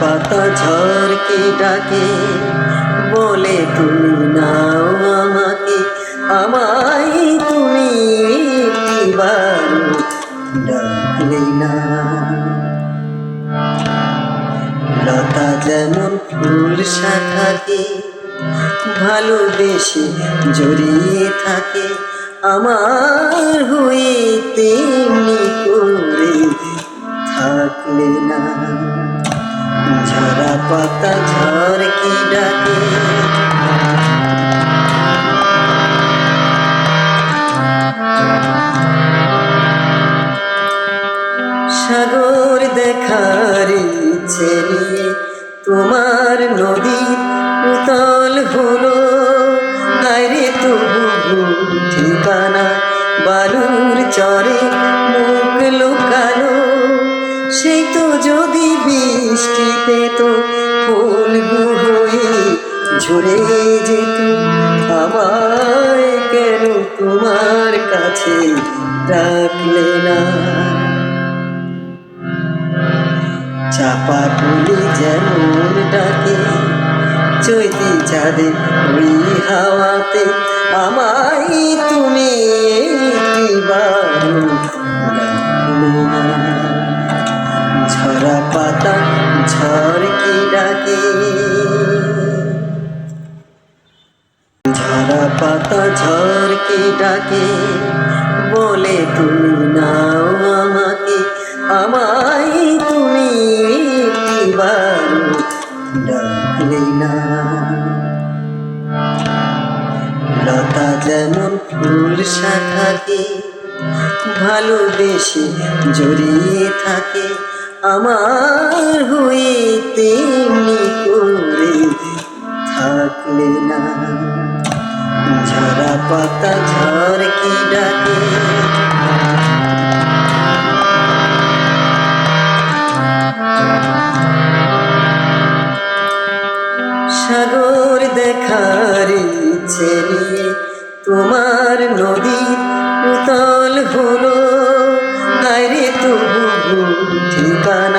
পাতা ঝড় ডাকে, বলে, তুমি নাও আমাকে, আমায় তুমি ডাকলে না। লতা যেমন ফুল শাখাকে ভালোবেসে জড়িয়ে থাকে, আমার হয়ে তেমনি করে থাকলে না। পাতা ঝড় কি ডাকে? সাগর দেখার ইচ্ছে নিয়ে তোমার নদী উতল হলো। আরে তবু ঠিকানা, বালুর চরে মুখ লুকালো। সেই যদি বৃষ্টি পেত ফুলগু হয়ে ঝরে যেত। আমায় কেন তোমার কাছে ডাকলে না? চাপা ফুলি যেমন ডাকে, চৈতি চাঁদে ওই হাওয়াতে আমায় ডাকে। ঝরা পাতা ঝড় ডাকে, বলে, তুমি নাও আমাকে, আমায় তুমি ডাকলে না। লতা যেমন ফুল শাখাকে ভালোবেসে জড়িয়ে থাকে আমার তেমনি করে থাকলে না। ঝরা পাতা ঝড় কি ডাকে, সাগর দেখার নিয়ে তোমার নদী উতল হলো। আরে তবু ভুল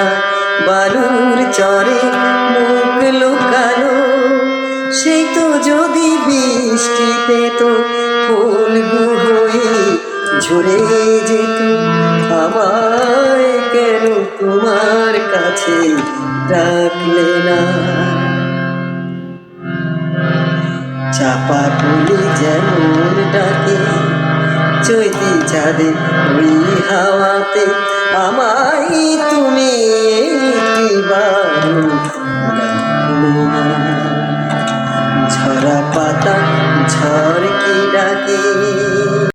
বালুর চরে মুখ লুকালো। সেই তো যদি বৃষ্টি পেত ফুলগু হয়ে ঝরে যেত। আমায় কেন তোমার কাছে ডাকলে না? চাপা ফুলি যেমন ডাকে, চৈতি চাঁদে ওই হাওয়াতে আমায় তুমি একটিবার